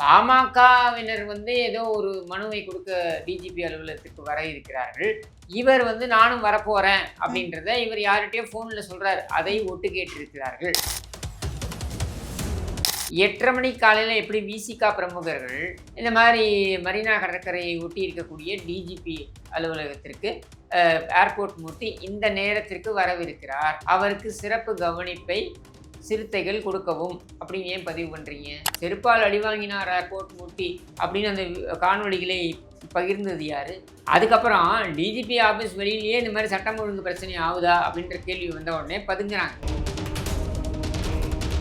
பாமகவினர் வந்து ஏதோ ஒரு மனுவை கொடுக்க டிஜிபி அலுவலகத்துக்கு வர இருக்கிறார்கள். இவர் வந்து நானும் வரப்போறேன் அப்படின்றத இவர் யார்கிட்டயோ ஃபோனில் சொல்றாரு. அதை ஒட்டு கேட்டிருக்கிறார்கள். எட்டரை மணி காலையில் எப்படி விசிகா பிரமுகர்கள் இந்த மாதிரி மரீனா கடற்கரையை ஒட்டி இருக்கக்கூடிய டிஜிபி அலுவலகத்திற்கு ஏர்போர்ட் மூர்த்தி இந்த நேரத்திற்கு வரவிருக்கிறார். அவருக்கு சிறப்பு கவனிப்பை சிறுத்தைகள் கொடுக்கவும் அப்படின்னு ஏன் பதிவு பண்ணுறீங்க செருப்பால் அடி வாங்கினார் ஏர்போர்ட் மூர்த்தி? அப்படின்னு அந்த காணொளிகளை பகிர்ந்தது யாரு? அதுக்கப்புறம் டிஜிபி ஆஃபீஸ் வெளியிலேயே இந்த மாதிரி சட்டம் ஒழுங்கு பிரச்சனை ஆகுதா? அப்படின்ற கேள்வி வந்த உடனே பதுங்குறாங்க.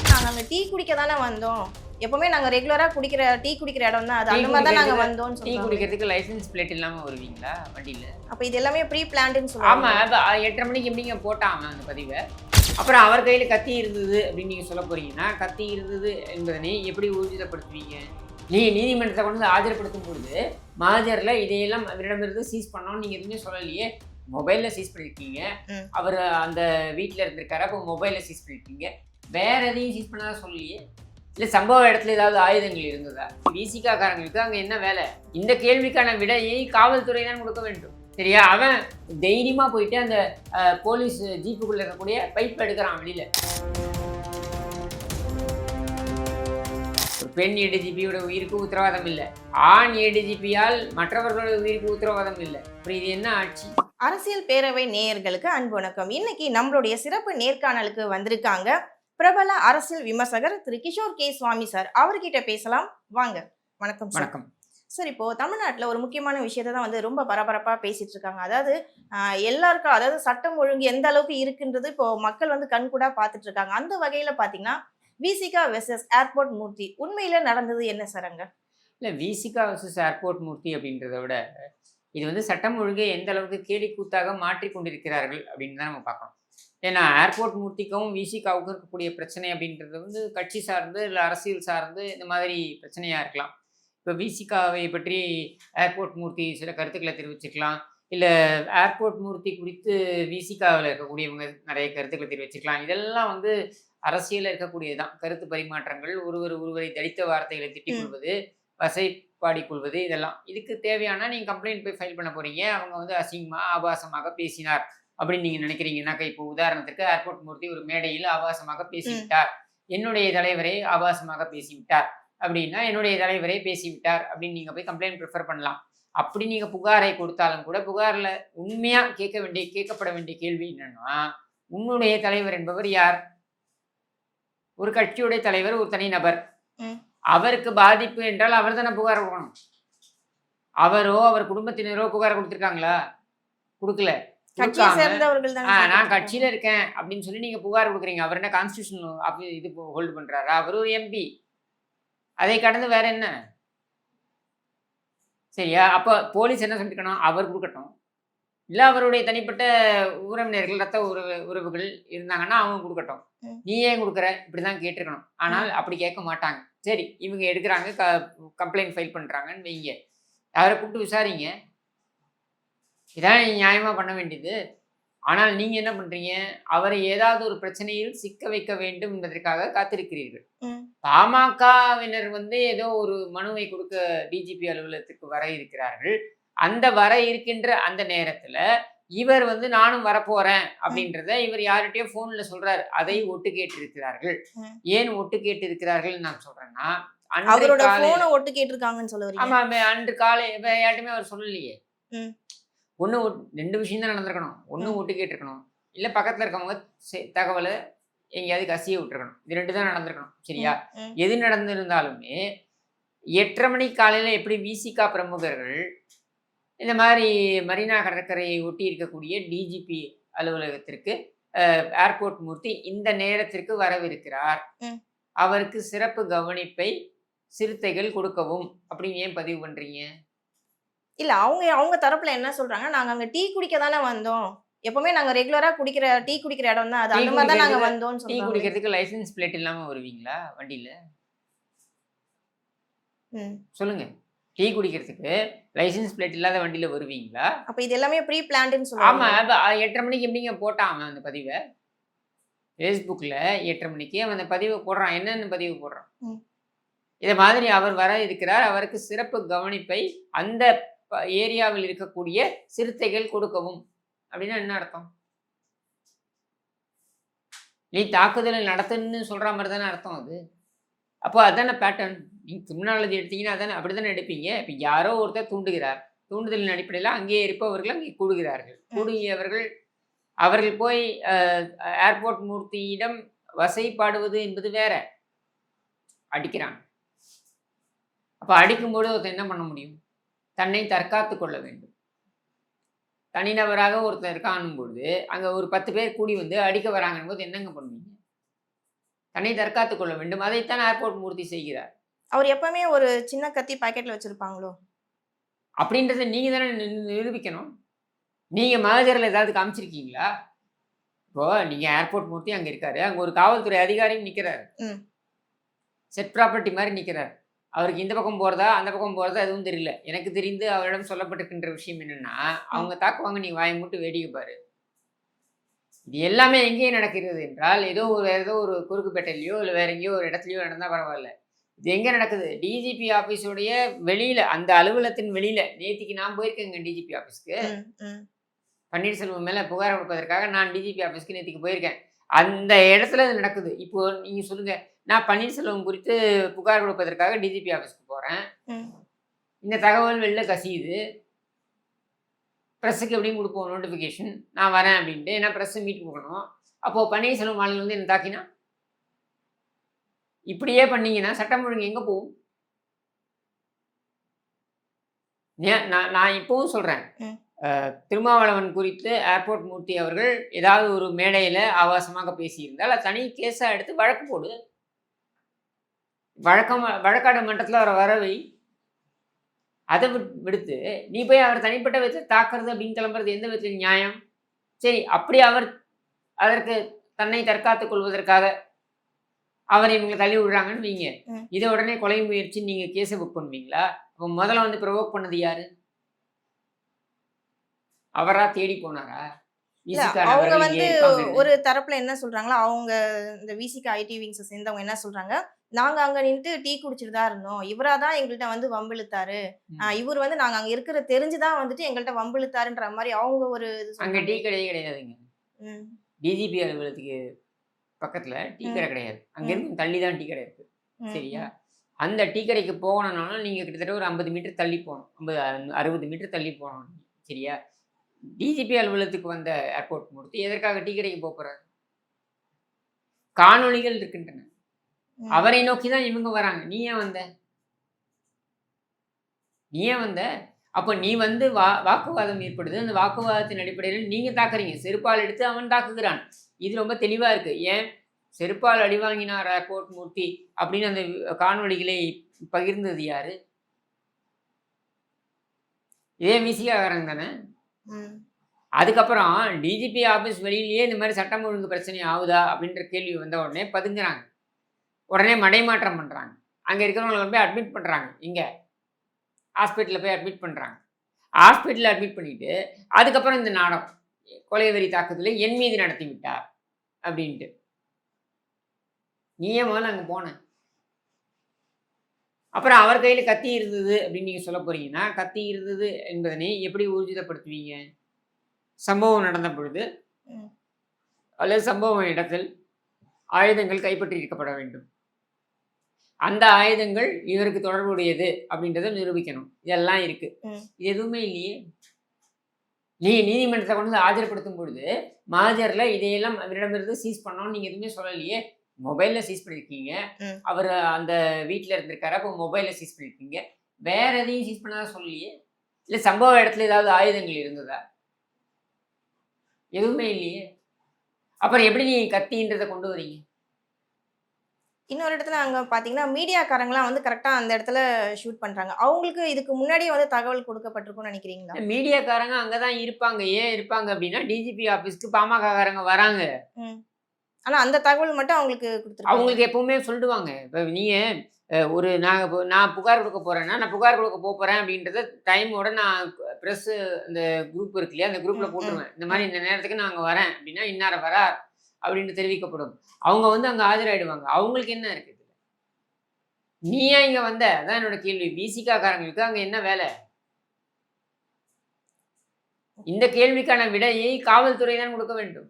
நாங்க அங்க டீ குடிக்க தானே வந்தோம். எப்பவுமே நாங்க ரெகுலரா குடிக்கிற டீ குடிக்கிற இடம் தான். அது அந்த மாதிரி தான் நாங்க குடிக்கிறதுக்கு- வந்தோம்னு டீ குடிக்கிறதுக்கு லைசென்ஸ் பிளேட் இல்லாமல் வருவீங்களா வண்டியில்? அப்ப இது எல்லாமே ப்ரீ பிளான்டுன்னு சொல்லுவாங்க. அப்ப எட்டரை மணிக்கு எப்படிங்க அவன் அந்த பதிவை? அப்புறம் அவர் கையில கத்தி இருந்தது அப்படின்னு நீங்க சொல்ல போறீங்கன்னா கத்தி இருந்தது என்பதனை எப்படி ஊர்ஜிதப்படுத்துவீங்க நீ நீதிமன்றத்தை கொண்டு வந்து ஆஜர்படுத்தும் பொழுது மாஜர்ல இதையெல்லாம் அவரிடமிருந்து சீஸ் பண்ணோம்னு நீங்க எதுவுமே சொல்லலையே மொபைலில் சீஸ் பண்ணியிருக்கீங்க. அவர் அந்த வீட்டில் இருந்திருக்காரு அப்போ மொபைலில் சீஸ் பண்ணியிருக்கீங்க வேற எதையும் சீஸ் பண்ணதா சொல்லலையே. இல்லை சம்பவ இடத்துல ஏதாவது ஆயுதங்கள் இருந்ததா? விசிகா காரங்களுக்கு அங்கே என்ன வேலை? இந்த கேள்விக்கான விடையை காவல்துறை தான் கொடுக்க வேண்டும். சரியா? அவன் தைரியமா போயிட்டு அந்த போலீஸ் ஜீப்புக்குள்ள இருக்கக்கூடிய பைப் எடுக்கிறான் வெளியில. பெண் ஏடிஜிபியோட உயிருக்கு உத்தரவாதம் இல்லை. ஆண் ஏடிஜிபியால் மற்றவர்களோட உயிருக்கு உத்தரவாதம் இல்லை. இது என்ன ஆட்சி? அரசியல் பேரவை நேயர்களுக்கு அன்பு வணக்கம். இன்னைக்கு நம்மளுடைய சிறப்பு நேர்காணலுக்கு வந்திருக்காங்க பிரபல அரசியல் விமர்சகர் திரு கிஷோர் கே. சுவாமி சார். அவர்கிட்ட பேசலாம். வாங்க. வணக்கம் சார். வணக்கம். சார் இப்போ தமிழ்நாட்டில் ஒரு முக்கியமான விஷயத்தை தான் வந்து ரொம்ப பரபரப்பாக பேசிட்டு இருக்காங்க அதாவது எல்லாருக்கும் அதாவது சட்டம் ஒழுங்கு எந்த அளவுக்கு இருக்குன்றது இப்போ மக்கள் வந்து கண்கூடாக பார்த்துட்டு இருக்காங்க அந்த வகையில் பார்த்தீங்கன்னா விசிகா வெர்சஸ் ஏர்போர்ட் மூர்த்தி உண்மையில் நடந்தது என்ன சார் அங்கே? இல்லை விசிகா வெர்சஸ் ஏர்போர்ட் மூர்த்தி அப்படின்றத விட இது வந்து சட்டம் ஒழுங்கை எந்த அளவுக்கு கேலி கூத்தாக மாற்றி கொண்டிருக்கிறார்கள் அப்படின்னு தான் நம்ம பார்க்கணும். ஏன்னா ஏர்போர்ட் மூர்த்திக்கும் விசிகாவுக்கும் இருக்கக்கூடிய பிரச்சனை அப்படின்றது வந்து கட்சி சார்ந்து இல்லை அரசியல் சார்ந்து இந்த மாதிரி பிரச்சனையாக இருக்கலாம். இப்போ விசிகாவை பற்றி ஏர்போர்ட் மூர்த்தி சில கருத்துக்களை தெரிவிச்சுக்கலாம். இல்லை ஏர்போர்ட் மூர்த்தி குறித்து விசிகாவில் இருக்கக்கூடியவங்க நிறைய கருத்துக்களை தெரிவிச்சுக்கலாம். இதெல்லாம் வந்து அரசியலில் இருக்கக்கூடியதுதான் கருத்து பரிமாற்றங்கள் ஒருவர் ஒருவரை தடித்த வார்த்தைகளை திட்டிக். கொள்வது வசை பாடிக்கொள்வது இதெல்லாம். இதுக்கு தேவையான நீங்கள் கம்ப்ளைண்ட் போய் ஃபைல் பண்ண போறீங்க. அவங்க வந்து அசிங்கமாக ஆபாசமாக பேசினார் அப்படின்னு நீங்கள் நினைக்கிறீங்கன்னாக்கா இப்போ உதாரணத்துக்கு ஏர்போர்ட் மூர்த்தி ஒரு மேடையில் ஆபாசமாக பேசிவிட்டார். என்னுடைய தலைவரை ஆபாசமாக பேசிவிட்டார். அப்படின்னா என்னுடைய தலைவரை பேசிவிட்டார் அப்படின்னு நீங்கள் போய் கம்ப்ளைண்ட் ப்ரிஃபர் பண்ணலாம். அப்படி நீங்கள் புகாரை கொடுத்தாலும் கூட புகாரில் உண்மையாக கேட்க வேண்டிய கேட்கப்பட வேண்டிய கேள்வி என்னன்னா உன்னுடைய தலைவர் என்பவர் யார்? ஒரு கட்சியுடைய தலைவர் ஒரு தனிநபர் ம். அவருக்கு பாதிப்பு என்றால் அவர் தானே புகார் கொடுக்கணும். அவரோ அவர் குடும்பத்தினரோ புகார் கொடுத்துருக்காங்களா? கொடுக்கல. தான் நான் கட்சியில இருக்கேன் அப்படின்னு சொல்லி நீங்க புகார் கொடுக்குறீங்க. அவர் என்ன கான்ஸ்டியூஷன் இது ஹோல்டு பண்றாரா? அவர் ஒரு எம்பி அதை கடந்து வேற என்ன? சரியா? அப்போ போலீஸ் என்ன சொல்லிருக்கணும்? அவர் கொடுக்கட்டும். இல்லை அவருடைய தனிப்பட்ட உறவினர்கள் ரத்த உறவு உறவுகள் இருந்தாங்கன்னா அவங்க கொடுக்கட்டும். நீ ஏன் கொடுக்குற? இப்படி தான் கேட்டிருக்கணும். ஆனால் அப்படி கேட்க மாட்டாங்க. சரி இவங்க எடுக்கிறாங்க க கம்ப்ளைண்ட் ஃபைல் பண்ணுறாங்கன்னு வைங்க. அவரை கூப்பிட்டு விசாரிங்க. இதான் நியாயமாக பண்ண வேண்டியது. ஆனால் நீங்கள் என்ன பண்ணுறீங்க அவரை ஏதாவது ஒரு பிரச்சனையில் சிக்க வைக்க வேண்டும் என்பதற்காக காத்திருக்கிறீர்கள். பாமகவினர் வந்து ஏதோ ஒரு மனுவை கொடுக்க டிஜிபி அலுவலகத்துக்கு வர இருக்கிறார்கள். அந்த வர இருக்கின்ற அந்த நேரத்துல இவர் வந்து நானும் வரப்போறேன் அப்படின்றத இவர் யார்கிட்டயோ ஃபோன்ல சொல்றாரு. அதை ஒட்டு கேட்டிருக்கிறார்கள். ம். ஏன் ஒட்டு கேட்டு இருக்கிறார்கள் நான் சொல்றேன்னா அவரோட போனை ஒட்டு கேட்டிருக்காங்கன்னு சொல்ல வரீங்க. ஆமா அன்று காலை யார்ட்டுமே அவர் சொல்லலையே. ஒட்- ரெண்டு விஷயம் தான் நடந்திருக்கணும். ம். ஒட்டு கேட்டிருக்கணும் இல்ல பக்கத்துல இருக்கவங்க தகவலை எங்கேயாவது கசிய விட்டுருக்கணும். இது ரெண்டு தான் நடந்திருக்கணும். சரியா. எது நடந்திருந்தாலுமே எட்டரை மணி காலையில் எப்படி விசிகா பிரமுகர்கள் இந்த மாதிரி மரீனா கடற்கரையை ஒட்டி இருக்கக்கூடிய டிஜிபி அலுவலகத்திற்கு ஏர்போர்ட் மூர்த்தி இந்த நேரத்திற்கு வரவிருக்கிறார். அவருக்கு சிறப்பு கவனிப்பை சிறுத்தைகள் கொடுக்கவும். அப்படின்னு ஏன் பதிவு பண்றீங்க? இல்ல அவங்க அவங்க தரப்புல என்ன சொல்றாங்க? நாங்க அங்க டீ குடிக்க தானே வந்தோம். எப்பவுமே நாங்க ரெகுலரா குடிக்கிற டீ குடிக்கிற இடம் தான் அது அந்த மாதிரி தான் நாங்க வந்தோம்னு டீ குடிக்கிறதுக்கு லைசென்ஸ் பிளேட் இல்லாம வருவீங்களா வண்டியில. சொல்லுங்க. டீ குடிக்கிறதுக்கு லைசென்ஸ் பிளேட் இல்லாத வண்டியில வருவீங்களா? அப்ப இது எல்லாமே ப்ரீ பிளான்டுன்னு ஆமா சொல்லுவாங்க அப்ப அ- எட்டரை மணிக்கு எப்படிங்க போட்டான் அவன் அந்த பதிவை? ஃபேஸ்புக்கில் எட்டரை மணிக்கு அவன் அந்த பதிவை போடுறான். என்னென்ன பதிவு போடுறான். இதை மாதிரி அவர் வர இருக்கிறார். அவருக்கு சிறப்பு கவனிப்பை அந்த ஏரியாவில் இருக்கக்கூடிய சிறுத்தைகள் கொடுக்கவும். அப்படின்னா என்ன அர்த்தம்? நீ தாக்குதலை நடத்துன்னு சொல்ற மாதிரி தானே அர்த்தம் அது. அப்போ அதானே பேட்டர்ன் நீங்க கிரிமினாலஜி எடுத்தீங்கன்னா அதானே அப்படி தானே எடுப்பீங்க? இப்போ யாரோ ஒருத்தர் தூண்டுகிறார். தூண்டுதலின் அடிப்படையில் அங்கே இருப்பவர்கள் அங்கே கூடுகிறார்கள். கூடுகியவர்கள் அவர்கள் போய் ஏர்போர்ட் மூர்த்தியிடம் வசைப்பாடுவது என்பது வேற. அடிக்கிறாங்க. அப்போ அடிக்கும்போது ஒருத்தன் என்ன பண்ண முடியும்? தன்னை தற்காத்து கொள்ள வேண்டும். தனிநபராக ஒருத்தர் காணும் பொழுது அங்கே ஒரு பத்து பேர் கூடி வந்து அடிக்க வராங்கன்னு போது என்னங்க பண்ணுவீங்க? தன்னை தற்காத்து கொள்ள வேண்டும். அதைத்தான் ஏர்போர்ட் மூர்த்தி செய்கிறார். அவர் எப்பவுமே ஒரு சின்ன கத்தி பாக்கெட்ல வச்சிருப்பாங்களோ? அப்படின்றத நீங்கள் தானே நிரூபிக்கணும். நீங்கள் மேஜரில் ஏதாவது காமிச்சிருக்கீங்களா? இப்போ நீங்கள் ஏர்போர்ட் மூர்த்தி அங்கே இருக்காரு. அங்கே ஒரு காவல்துறை அதிகாரியும் நிற்கிறாரு. செட் ப்ராப்பர்ட்டி மாதிரி நிற்கிறார் அவருக்கு இந்த பக்கம் போகிறதா அந்த பக்கம் போகிறதா எதுவும் தெரியல. எனக்கு தெரிந்து அவரிடம் சொல்லப்பட்டிருக்கின்ற விஷயம் என்னன்னா அவங்க தாக்குவாங்க நீ வாயை மூட்டு வேடிக்கை பாரு. இது எல்லாமே எங்கேயே நடக்கிறது என்றால் ஏதோ ஒரு ஏதோ ஒரு குறுக்குப்பேட்டையிலையோ இல்லை வேற எங்கேயோ ஒரு இடத்துலையோ நடந்தால் பரவாயில்ல. இது எங்கே நடக்குது? டிஜிபி ஆஃபீஸோடைய வெளியில் அந்த அலுவலகத்தின் வெளியில். நேத்திக்கு நான் போயிருக்கேங்க டிஜிபி ஆஃபீஸ்க்கு. பன்னீர்செல்வம் மேலே புகார் கொடுப்பதற்காக நான் டிஜிபி ஆஃபீஸ்க்கு நேற்றுக்கு போயிருக்கேன். அந்த இடத்துல இது நடக்குது. இப்போ நீங்கள் சொல்லுங்கள் நான் பன்னீர்செல்வம் குறித்து புகார் கொடுப்பதற்காக டிஜிபி ஆஃபீஸ்க்கு போகிறேன். இந்த தகவல் வெளில கசியுது. ப்ரெஸ்ஸுக்கு எப்படியும் கொடுப்போம் நோட்டிஃபிகேஷன் நான் வரேன் அப்படின்ட்டு. ஏன்னா ப்ரெஸ்ஸு மீட் கொடுக்கணும் அப்போது பன்னீர்செல்வம் மாநிலம் வந்து என்ன தாக்கினா இப்படியே பண்ணீங்கன்னா சட்டம் ஒழுங்கு எங்கே போகும்? ஏன்? நான் நான் இப்போவும் சொல்கிறேன். திருமாவளவன் குறித்து ஏர்போர்ட் மூர்த்தி அவர்கள் ஏதாவது ஒரு மேடையில் ஆபாசமாக பேசியிருந்தால் தனி கேஸாக எடுத்து வழக்கு போடு. வழக்கம் வழக்காடு மன்றத்தில் அவரை வரவை அதை விட்- விடுத்து நீ போய் அவர் தனிப்பட்ட விதத்தில் தாக்குறது அப்படின்னு கிளம்புறது எந்த விதத்தில் நியாயம்? சரி அப்படி அவர் அதற்கு தன்னை தற்காத்துக் கொள்வதற்காக அவர் இவங்களை தள்ளி விடுறாங்கன்னு வைங்க. இதை உடனே கொலை முயற்சி நீங்க கேஸை புக் பண்ணுவீங்களா? அப்போ முதல்ல வந்து ப்ரொவோக் பண்ணது யாரு? அவரா தேடி போனாரா? அவங்க வந்து. ஒரு தரப்புல என்ன சொல்றாங்களோ அவங்க இந்த விசிக்கு ஐடி விங்ஸை சேர்ந்தவங்க என்ன சொல்றாங்க நாங்க அங்க நின்னுட்டு டீ குடிச்சிட்டு தான் இருந்தோம். இவரா தான் எங்கள்கிட்ட வந்து வம்பிழுத்தாரு. இவர் வந்து நாங்க அங்க இருக்கிற தெரிஞ்சுதான் வந்துட்டு எங்கள்கிட்ட வம்பிழுத்தாருன்ற மாதிரி அவங்க ஒரு அங்க. டீ கடையே கிடையாதுங்க டிஜிபி அலுவலகத்துக்கு பக்கத்துல டீ. கடை கிடையாது. அங்க. இருந்து தள்ளி தான் டீ கடை இருக்கு. சரியா? அந்த டீ கடைக்கு போகணும்னாலும் நீங்கள் கிட்டத்தட்ட ஒரு ஐம்பது மீட்டர் தள்ளி போகணும். ஐம்பது அறுபது மீட்டர் தள்ளி போகணும். சரியா? டிஜிபி அலுவலகத்துக்கு வந்த ஏர்போர்ட் மூர்த்தி எதற்காக டீ கடைக்கு போக போறாரு? காணொளிகள் இருக்கின்றன. அவரை நோக்கி தான் இவங்க வராங்க. நீ ஏன் வந்த? நீ ஏன் வந்த? அப்போ நீ வந்து வா வாக்குவாதம் ஏற்படுது. அந்த வாக்குவாதத்தின் அடிப்படையில் நீங்கள் தாக்குறீங்க. செருப்பால் எடுத்து அவன் தாக்குகிறான். இது ரொம்ப தெளிவாக இருக்கு. ஏன்? செருப்பால் அடி வாங்கினார் ஏர்போர்ட் மூர்த்தி அப்படின்னு அந்த காணொளிகளை பகிர்ந்தது யாரு? இதே விசிகாரங்க தானே? அதுக்கப்புறம் டிஜிபி ஆஃபீஸ் வெளியிலேயே இந்த மாதிரி சட்டம் ஒழுங்கு பிரச்சனை ஆகுதா அப்படின்ற கேள்வி வந்த உடனே பதுங்குறாங்க. உடனே மடைமாற்றம் பண்ணுறாங்க அங்கே இருக்கிறவங்களை போய் அட்மிட் பண்ணுறாங்க இங்கே. ஹாஸ்பிட்டலில் போய் அட்மிட் பண்ணுறாங்க ஹாஸ்பிட்டலில் அட்மிட் பண்ணிட்டு அதுக்கப்புறம் இந்த நாடகம். கொலைவெறி தாக்குதலை என் மீது நடத்தி விட்டார் அப்படின்ட்டு. நீ முதல்ல அங்கே போனேன் அப்புறம் அவர் கையில் கத்தி இருந்தது அப்படின்னு நீங்கள் சொல்ல போறீங்கன்னா கத்தி இருந்தது என்பதனை எப்படி ஊர்ஜிதப்படுத்துவீங்க? சம்பவம் நடந்த பொழுது. அல்லது சம்பவ இடத்தில் ஆயுதங்கள் கைப்பற்றியிருக்கப்பட வேண்டும். அந்த ஆயுதங்கள் இவருக்கு தொடர்புடையது அப்படின்றத நிரூபிக்கணும். இதெல்லாம் இருக்கு. இது எதுவுமே இல்லையே. நீ நீதிமன்றத்தை கொண்டு ஆஜர்படுத்தும் பொழுது மாஜர்ல இதையெல்லாம் அவரிடமிருந்து சீஸ் பண்ணோம்னு நீங்க எதுவுமே சொல்லலையே. மொபைல்ல சீஸ் பண்ணிருக்கீங்க. ம். அவர் அந்த வீட்டில் இருந்திருக்காரு அப்போ மொபைல்ல சீஸ் பண்ணிருக்கீங்க. வேற எதையும் சீஸ் பண்ணாத சொல்லலையே? இல்லை சம்பவ இடத்துல ஏதாவது ஆயுதங்கள் இருந்ததா? எதுவுமே இல்லையே. அப்புறம் எப்படி நீ கத்தின்றதை கொண்டு வரீங்க இன்னொரு இடத்துல அங்க பாத்தீங்கன்னா மீடியாக்காரங்களாம் வந்து கரெக்டா அந்த இடத்துல ஷூட் பண்றாங்க. அவங்களுக்கு இதுக்கு முன்னாடியே வந்து தகவல் கொடுக்கப்பட்டிருக்கும்னு நினைக்கிறீங்களா? மீடியாக்காரங்க அங்கதான் இருப்பாங்க. ஏன் இருப்பாங்க அப்படின்னா டிஜிபி ஆபீஸ்க்கு பாமக காரங்க வராங்க. ஆனா அந்த தகவல் மட்டும் அவங்களுக்கு கொடுத்துருக்காங்க அவங்களுக்கு எப்பவுமே சொல்லிடுவாங்க இப்போ நீங்க அஹ், ஒரு நான் நான் புகார் கொடுக்க போறேன்னா நான் புகார் கொடுக்க போக போறேன் அப்படின்றத டைமோட நான் ப்ரெஸ் அந்த குரூப் இருக்கு இல்லையா? அந்த ம். போட்டுருவேன். இந்த மாதிரி இந்த நேரத்துக்கு நான் அங்க வரேன் அப்படின்னா இன்னார வரார் அப்படின்னு தெரிவிக்கப்படும். அவங்க வந்து அங்க ஆஜராயிடுவாங்க. அவங்களுக்கு என்ன இருக்கு இதுல? நீ ஏன் இங்க வந்த? அதான் என்னோட கேள்வி. பிசிகா காரங்களுக்கு அங்க என்ன வேலை? இந்த கேள்விக்கான விடையை காவல்துறை தான் கொடுக்க வேண்டும்.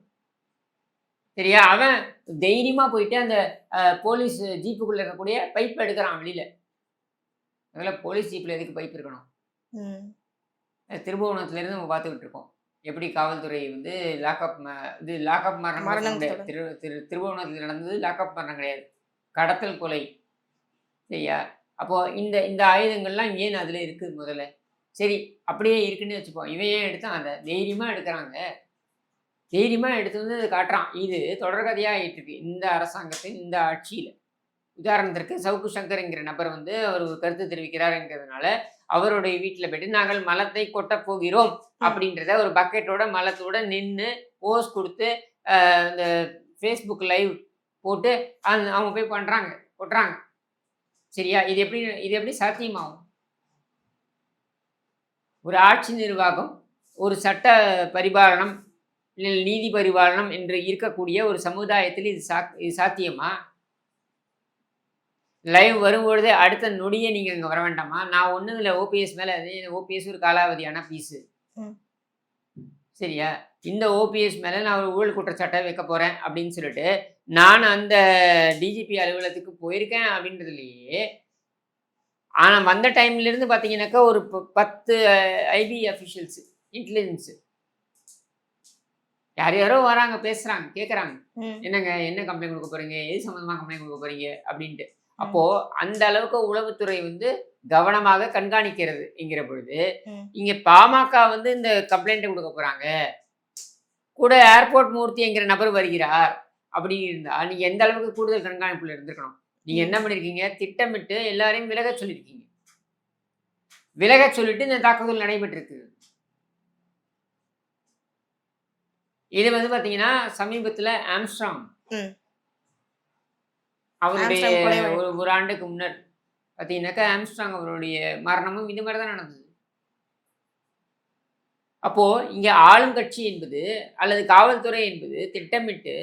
சரியா அவன் தைரியமா போயிட்டு அந்த போலீஸ் ஜீப்புக்குள்ள இருக்கக்கூடிய பைப் எடுக்கிறான் வெளியில. அதில் போலீஸ் ஜீப்ல எதுக்கு பைப் இருக்கணும்? ம். அஹ் திருபுவனத்துல இருந்து நம்ம பார்த்துக்கிட்டு இருக்கோம். எப்படி காவல்துறை வந்து லாக்அப் இது லாக்அப் மரணம். திரு திரு திருபுவனத்தில் நடந்தது லாக்அப் மரணம் கிடையாது. கடத்தல் கொலை. சரியா? அப்போ இந்த இந்த ஆயுதங்கள்லாம் ஏன் அதுல இருக்கு முதல்ல? சரி அப்படியே இருக்குன்னு வச்சுப்போம். இவன் ஏன் எடுத்தான்? அதை தைரியமா எடுக்கிறாங்க. தைரியமா எடுத்து வந்து அதை காட்டுறான். இது தொடர்கதையா ஆயிட்டு இருக்கு இந்த அரசாங்கத்தின் இந்த ஆட்சியில. உதாரணத்திற்கு சவுக்கு சங்கர்ங்கிற நபர் வந்து அவர் கருத்து தெரிவிக்கிறாருங்கிறதுனால அவருடைய வீட்டில் போயிட்டு நாங்கள் மலத்தை கொட்டப் போகிறோம் அப்படின்றத ஒரு பக்கெட்டோட மலத்தோட நின்று போஸ் கொடுத்து இந்த ஃபேஸ்புக் லைவ் போட்டு அந்த அவங்க போய் பண்ணுறாங்க கொட்டுறாங்க. சரியா? இது எப்படி இது எப்படி சாத்தியமாகும்? ஒரு ஆட்சி நிர்வாகம் ஒரு சட்ட பரிபாலனம் நீதி பரிபாலனம் என்று இருக்கக்கூடிய ஒரு சமுதாயத்தில் இது சா இது சாத்தியமா? லைவ் வரும்பொழுதே அடுத்த நொடியே நீங்கள் இங்கே வர வேண்டாமா? நான் ஒன்றும் இல்லை ஓபிஎஸ் மேலே ஓபிஎஸ் ஒரு காலாவதியான பீஸு. சரியா? இந்த ஓபிஎஸ் மேலே நான் ஒரு ஊழல் குற்றச்சாட்டை வைக்க போகிறேன் அப்படின்னு சொல்லிட்டு நான் அந்த டிஜிபி அலுவலகத்துக்கு போயிருக்கேன் அப்படின்றதுலையே ஆனால் வந்த டைம்லேருந்து பார்த்தீங்கன்னாக்கா ஒரு பத்து ஐபி அஃபிஷியல்ஸு இன்டெலிஜென்ஸு யார் யாரோ வராங்க பேசுகிறாங்க கேட்குறாங்க. என்னங்க என்ன கம்ப்ளைண்ட் கொடுக்க போறீங்க? எது சம்மந்தமா கம்ப்ளைண்ட் கொடுக்க போறீங்க? அப்படின்ட்டு. அப்போ அந்த அளவுக்கு உளவுத்துறை வந்து கவனமாக கண்காணிக்கிறது என்கிற பொழுது. இங்க பாமக வந்து இந்த கம்ப்ளைண்ட் கொடுக்க போறாங்க. கூட ஏர்போர்ட் மூர்த்தி என்கிற நபர் வருகிறார். அப்படி இருந்தா நீங்க எந்த அளவுக்கு கூடுதல் கண்காணிப்புல இருந்திருக்கணும்? நீங்க என்ன பண்ணிருக்கீங்க? திட்டமிட்டு எல்லாரையும் விலக சொல்லியிருக்கீங்க விலக சொல்லிட்டு இந்த தாக்குதல் நடைபெற்றிருக்கு. இது வந்து பாத்தீங்கன்னா சமீபத்துல ஆம்ஸ்ட்ராங். அவருடைய. ஒரு ஒரு ஆண்டுக்கு முன்னர் பார்த்தீங்கன்னாக்கா ஆம்ஸ்ட்ராங் அவருடைய மரணமும் இது மாதிரி தான் நடந்தது. அப்போ இங்க ஆளும் கட்சி என்பது அல்லது காவல்துறை என்பது திட்டமிட்டு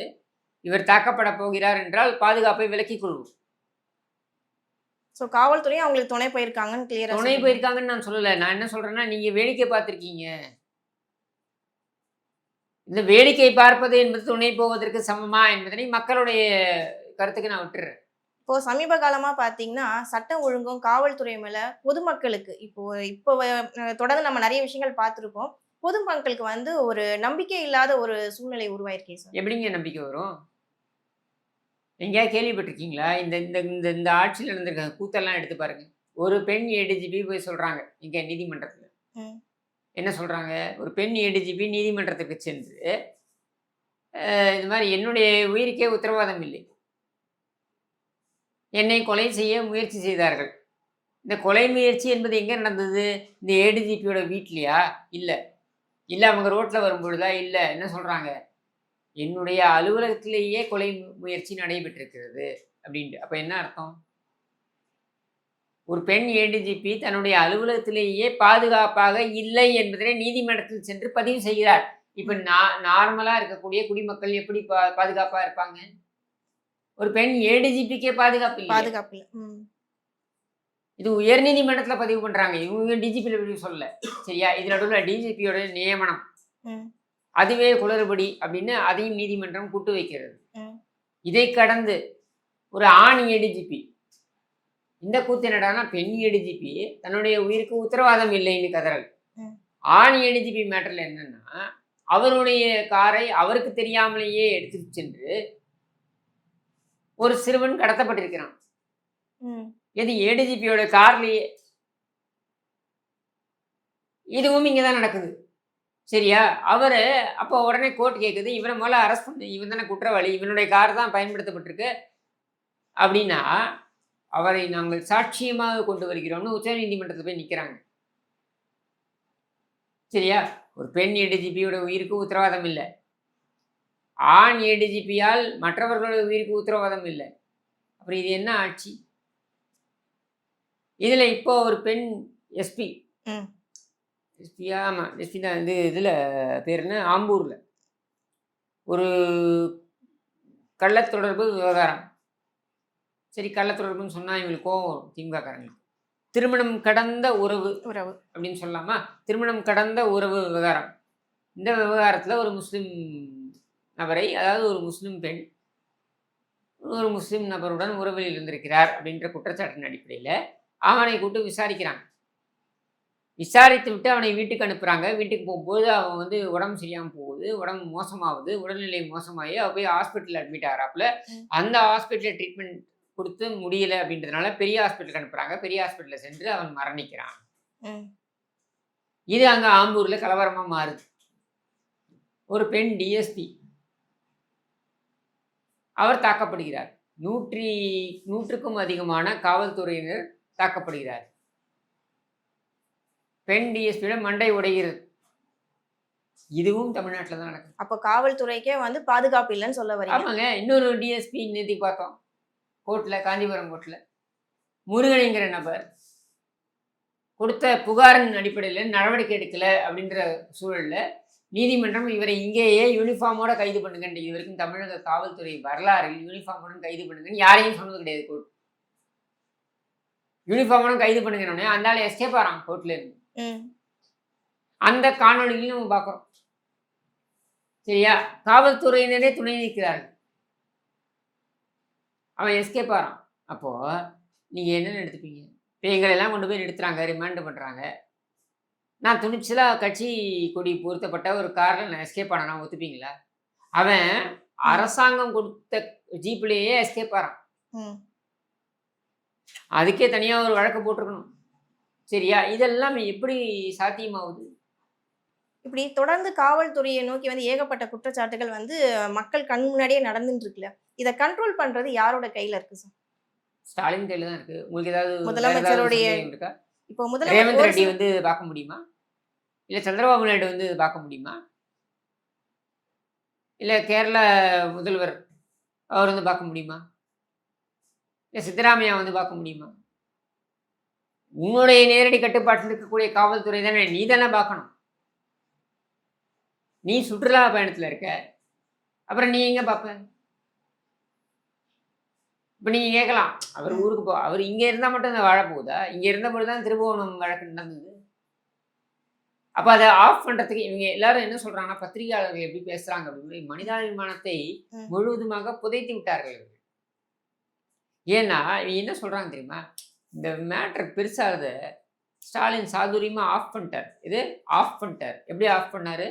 இவர் தாக்கப்பட போகிறார் என்றால் பாதுகாப்பை விலக்கிக் கொள்வோம். ஸோ காவல்துறையும் அவங்களுக்கு துணை போயிருக்காங்கன்னு கிளியரா துணை போயிருக்காங்கன்னு நான் சொல்லலை. நான் என்ன சொல்றேன்னா நீங்க வேடிக்கை பார்த்திருக்கீங்க. இந்த வேடிக்கை பார்ப்பது என்பது துணை போவதற்கு சமமா என்பதனை மக்களுடைய கருத்துக்கு நான் விட்டுறேன். இப்போ சமீப காலமா பாத்தீங்கன்னா சட்டம் ஒழுங்கும் காவல்துறை மேல பொதுமக்களுக்கு இப்போ இப்போ தொடர்ந்து நம்ம நிறைய விஷயங்கள் பார்த்திருக்கோம். பொதுமக்களுக்கு வந்து ஒரு நம்பிக்கை இல்லாத ஒரு சூழ்நிலை உருவாயிருக்கே சார். எப்படிங்க நம்பிக்கை வரும்? எங்கேயாவது கேள்விப்பட்டிருக்கீங்களா? இந்த இந்த இந்த இந்த ஆட்சியில் நடந்திருக்க கூத்தெல்லாம் எடுத்து பாருங்க. ஒரு பெண் ஏடிஜிபி போய் சொல்றாங்க இங்க நீதிமன்றத்தில். என்ன சொல்கிறாங்க ஒரு பெண் ஏடிஜிபி நீதிமன்றத்துக்கு சென்று இது மாதிரி என்னுடைய உயிருக்கே உத்தரவாதம் இல்லை. என்னை கொலை செய்ய முயற்சி செய்தார்கள். இந்த கொலை முயற்சி என்பது எங்கே நடந்தது? இந்த ஏடிஜிபியோட வீட்லையா? இல்லை. இல்லை அவங்க ரோட்டில் வரும்பொழுதா? இல்லை. என்ன சொல்கிறாங்க என்னுடைய அலுவலகத்திலேயே கொலை முயற்சி நடைபெற்றிருக்கிறது அப்படின்ட்டு. அப்போ என்ன அர்த்தம்? ஒரு பெண் ஏடிஜிபி தன்னுடைய அலுவலகத்திலேயே பாதுகாப்பாக இல்லை என்பதனை நீதிமன்றத்தில் சென்று பதிவு செய்கிறார் இப்போ நா நார்மலாக இருக்கக்கூடிய குடிமக்கள் எப்படி பா பாதுகாப்பாக இருப்பாங்க? ஒரு பெண் ஏடிஜிபிக்கே பாதுகாப்பு இல்லை. பாதுகாப்பு இது உயர் நீதிமன்றத்தில் பதிவு பண்றாங்க. இவங்க டிஜிபியில் பதிவு சொல்லல. சரியா? இது நடுவில் டிஜிபியோட நியமனம். அதுவே குளறுபடி அப்படின்னு அதையும் நீதிமன்றம் கூட்டு வைக்கிறது. இதை கடந்து ஒரு ஆண் ஏடிஜிபி இந்த கூத்து என்னடான்னா பெண் ஏடிஜிபி தன்னுடைய உயிருக்கு உத்தரவாதம் இல்லைன்னு கதறல். ஆண் ஏடிஜிபி மேட்டர்ல என்னன்னா அவருடைய காரை அவருக்கு தெரியாமலேயே எடுத்துட்டு சென்று ஒரு சிறுவன் கடத்தப்பட்டிருக்கிறான். எது ஏடிஜிபியோட கார்லயே? இதுவும் இங்கே தான் நடக்குது. சரியா? அவர் அப்போ உடனே கோர்ட் கேட்குது இவனை முதல்ல அரெஸ்ட் பண்ணு இவன் தானே குற்றவாளி இவனுடைய கார் தான் பயன்படுத்தப்பட்டிருக்கு. அப்படின்னா அவரை நாங்கள் சாட்சியமாக கொண்டு வருகிறோம்னு உச்சநீதிமன்றத்தில் போய் நிற்கிறாங்க சரியா? ஒரு பெண் ஏடிஜிபியோட உயிருக்கு உத்தரவாதம் இல்லை. ஆண் ஏடிஜிபியால் மற்றவர்களோட உயிருக்கு உத்தரவாதம் இல்லை. அப்புறம் இது என்ன ஆட்சி? இதுல இப்போ ஒரு பெண் எஸ்பி ம். எஸ்பியா ஆமாம் எஸ்பி தான். இது இதில் பேர் என்ன? ஆம்பூரில். ஒரு கள்ளத்தொடர்பு விவகாரம். சரி கள்ளத்தொடர்புன்னு சொன்னா இவங்களுக்கு கோவம் வரும் திமுக காரங்களுக்கு திருமணம் கடந்த உறவு உறவு. அப்படின்னு சொல்லலாமா? திருமணம் கடந்த உறவு விவகாரம். இந்த விவகாரத்தில் ஒரு முஸ்லீம் நபரை அதாவது ஒரு முஸ்லீம் பெண் ஒரு முஸ்லீம் நபருடன் உறவில் இருந்திருக்கிறார் அப்படின்ற குற்றச்சாட்டின் அடிப்படையில் அவனை கூப்பிட்டு விசாரிக்கிறாங்க. விசாரித்து விட்டு அவனை வீட்டுக்கு அனுப்புகிறாங்க வீட்டுக்கு போகும்போது அவன் வந்து உடம்பு சரியாமல் போகுது உடம்பு மோசமாகுது உடல்நிலை மோசமாகி அவ போய் ஹாஸ்பிட்டல் அட்மிட் ஆகிறாப்புல. அந்த ஹாஸ்பிட்டலில் ட்ரீட்மெண்ட் கொடுத்து முடியல அப்படின்றதுனால பெரிய ஹாஸ்பிட்டலுக்கு அனுப்புகிறாங்க பெரிய ஹாஸ்பிட்டலில் சென்று அவன் மரணிக்கிறான். இது அங்கே ஆம்பூரில் கலவரமாக மாறுது. ஒரு பெண் டிஎஸ்பி அவர் தாக்கப்படுகிறார். நூற்றி நூற்றுக்கும் அதிகமான காவல்துறையினர் தாக்கப்படுகிறார். பெண் டிஎஸ்பியோட மண்டை உடைகிறது. இதுவும் தமிழ்நாட்டில் தான் நடக்குது. அப்போ காவல்துறைக்கே வந்து பாதுகாப்பு இல்லைன்னு சொல்ல வரீங்க. ஆமாங்க. இன்னொரு டிஎஸ்பி நேத்தி பார்த்தோம். கோர்ட்டில் காஞ்சிபுரம் கோர்ட்டில் முருகனுங்கிற நபர் கொடுத்த புகாரின் அடிப்படையில் நடவடிக்கை எடுக்கல அப்படின்ற சூழல்ல நீதிமன்றம் இவரை இங்கேயே யூனிஃபார்மோட கைது பண்ணுங்க. இது வரைக்கும் தமிழக காவல்துறை வரலாறில் யூனிஃபார்முடன் கைது பண்ணுங்கன்னு யாரையும் சொன்னது கிடையாது கோர்ட். யூனிஃபார்முடன் கைது பண்ணுங்கன்னு அந்த ஆள் எஸ்கேப் ஆறான் கோர்ட்ல இருந்து. அந்த காணொளியிலும் நம்ம பார்க்குறோம். சரியா? காவல்துறையினரே துணை நிற்கிறார்கள். அவன் எஸ்கேப் ஆகிறான் அப்போ நீங்க என்ன எடுத்துப்பீங்க? இப்போ எங்களெல்லாம் கொண்டு போய் நிறுத்துறாங்க ரிமாண்ட் பண்றாங்க. நான் துணிச்சலா கட்சி கொடி பொருத்தப்பட்ட ஒரு காரில் நான் எஸ்கேப் ஆனா ஒத்துப்பீங்களா? அவன் அரசாங்கம் கொடுத்த ஜீப்லேயே எஸ்கேப் ஆகிறான் அதுக்கே தனியாக ஒரு வழக்கு போட்டிருக்கணும். சரியா? இதெல்லாம் எப்படி சாத்தியமாகுது? இப்படி தொடர்ந்து காவல்துறையை நோக்கி வந்து ஏகப்பட்ட குற்றச்சாட்டுகள் வந்து மக்கள் கண் முன்னாடியே நடந்துட்டு இருக்குல்ல? இதை கண்ட்ரோல் பண்றது யாரோட கையில இருக்கு சார் ஸ்டாலின் கையில தான் இருக்கு. உங்களுக்கு ஏதாவது முதலமைச்சருடைய இப்போ ரேவந்த் ரெட்டி வந்து பார்க்க முடியுமா? இல்ல சந்திரபாபு நாயுடு வந்து பார்க்க முடியுமா? இல்ல கேரள முதல்வர் அவர் வந்து பார்க்க முடியுமா? இல்ல சித்தராமையா வந்து பார்க்க முடியுமா? உன்னுடைய நேரடி கட்டுப்பாட்டில் இருக்கக்கூடிய காவல்துறை தானே நீ தானே பார்க்கணும். நீ சுற்றுலா பயணத்துல இருக்க. அப்புறம் நீ எங்க பார்ப்ப? இப்போ நீங்க கேட்கலாம். அவர். ஊருக்கு போ அவர் இங்க இருந்தா மட்டும் தான் வாழ போகுதா? இங்க இருந்தபோது தான் திருபுவனம் வழக்கு நடந்தது. அப்ப அதை ஆஃப் பண்றதுக்கு இவங்க எல்லாரும் என்ன சொல்றாங்கன்னா பத்திரிகையாளர்கள் எப்படி பேசுறாங்க அப்படின்னு மனிதாபிமானத்தை. முழுவதுமாக புதைத்து விட்டார்கள் இவர்கள். ஏன்னா இவங்க என்ன சொல்றாங்க தெரியுமா? இந்த மேட்டர் பெருசாகிறத ஸ்டாலின் சாதுரியமா ஆஃப் பண்ணிட்டார். இது ஆஃப் பண்ணிட்டார். எப்படி ஆஃப் பண்ணாரு.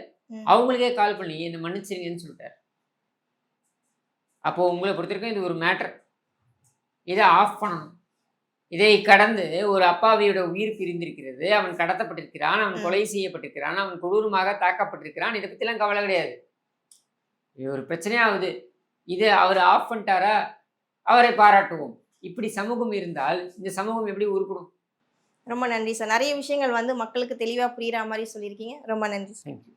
அவங்களுக்கே கால் பண்ணி என்னை மன்னிச்சிருங்கன்னு சொல்லிட்டார். அப்போ உங்களை பொறுத்திருக்கும் இது ஒரு மேட்டர் இதை ஆஃப் பண்ணணும். இதை கடந்து ஒரு அப்பாவியோட உயிர் பிரிந்திருக்கிறது. அவன் கடத்தப்பட்டிருக்கிறான் அவன். கொலை செய்யப்பட்டிருக்கிறான் அவன் கொடூரமாக தாக்கப்பட்டிருக்கிறான். இதை பற்றிலாம் கவலை கிடையாது. இது ஒரு பிரச்சனையாகுது. இது அவர் ஆஃப் பண்ணிட்டாரா? அவரை பாராட்டுவோம். இப்படி சமூகம் இருந்தால் இந்த சமூகம் எப்படி உருப்படும் ரொம்ப நன்றி சார். நிறைய விஷயங்கள் வந்து மக்களுக்கு தெளிவா புரியுற மாதிரி சொல்லியிருக்கீங்க. ரொம்ப நன்றி சார். தேங்க்யூ